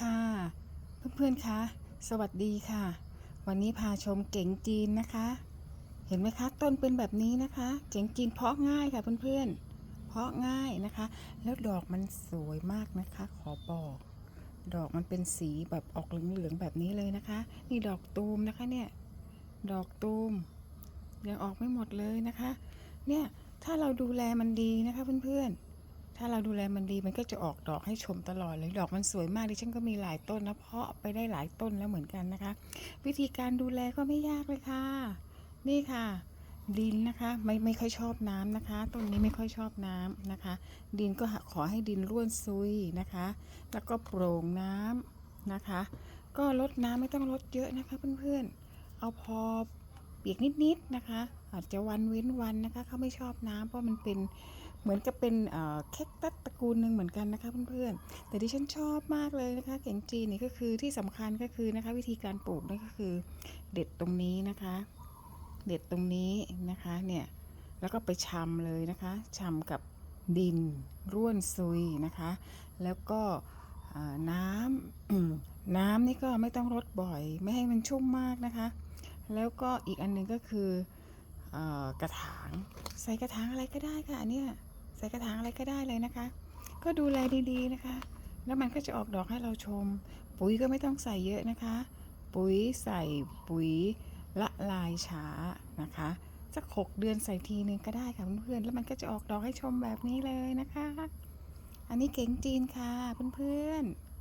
ค่ะ เพื่อนๆคะสวัสดีค่ะ วันนี้พาชมเก๋งจีนนะคะ เห็นไหมคะต้นเป็นแบบนี้นะคะ เก๋งจีนเพาะง่ายค่ะเพื่อนๆ เพาะง่ายนะคะ แล้วดอกมันสวยมากนะคะ ขอบอก ดอกมันเป็นสีแบบออกเหลืองๆแบบนี้เลยนะคะ นี่ดอกตูมนะคะเนี่ยดอกตูมยังออกไม่หมดเลยนะคะ เนี่ยถ้าเราดูแลมันดีนะคะเพื่อนๆ ถ้าเราดูแลมันดีมันก็จะออกดอกให้ชมตลอดเลย ดอกมันสวยมากดิฉันก็มีหลายต้นนะเพาะไปได้หลายต้นแล้วเหมือนกันนะคะ วิธีการดูแลก็ไม่ยากเลยค่ะ นี่ค่ะดินนะคะไม่ไม่ค่อยชอบน้ำนะคะต้นนี้ไม่ค่อยชอบน้ำนะคะ ดินก็ขอให้ดินร่วนซุยนะคะ แล้วก็โปร่งน้ำนะคะ ก็ลดน้ำไม่ต้องลดเยอะนะคะเพื่อนๆเอาพอ ปียกนิดๆนะคะ อาจจะวันเว้นวันนะคะเขาไม่ชอบน้ำเพราะมันเป็นเหมือนกับเป็นเอ่อแคคตัสตระกูลหนึ่งเหมือนกันนะคะเพื่อนๆแต่ที่ฉันชอบมากเลยนะคะเก่งจีนนี่ก็คือที่สำคัญก็คือนะคะ วิธีการปลูกนั่นก็คือ เด็ดตรงนี้นะคะ เด็ดตรงนี้นะคะเนี่ยแล้วก็ไปชำเลยนะคะชำกับดินร่วนซุยนะคะ แล้วก็น้ำน้ำนี่ก็ไม่ต้องรดบ่อย ไม่ให้มันชุ่มมากนะคะ แล้วก็อีกอันหนึงก็คืออกระถางใส่กระถางอะไรก็ได้ค่ะอันเนี่ยใส่กระถางอะไรก็ได้เลยนะคะ ก็ดูแลดีๆนะคะ แล้วมันก็จะออกดอกให้เราชม ปุ๋ยก็ไม่ต้องใส่เยอะนะคะ ปุ๋ยใส่ปุ๋ยละลายช้านะคะสักหกเดือนใส่ทีนึงก็ได้ค่ะเพื่อนๆแล้วมันก็จะออกดอกให้ชมแบบนี้เลยนะคะ อันนี้เก๋งจีนค่ะเพื่อนๆ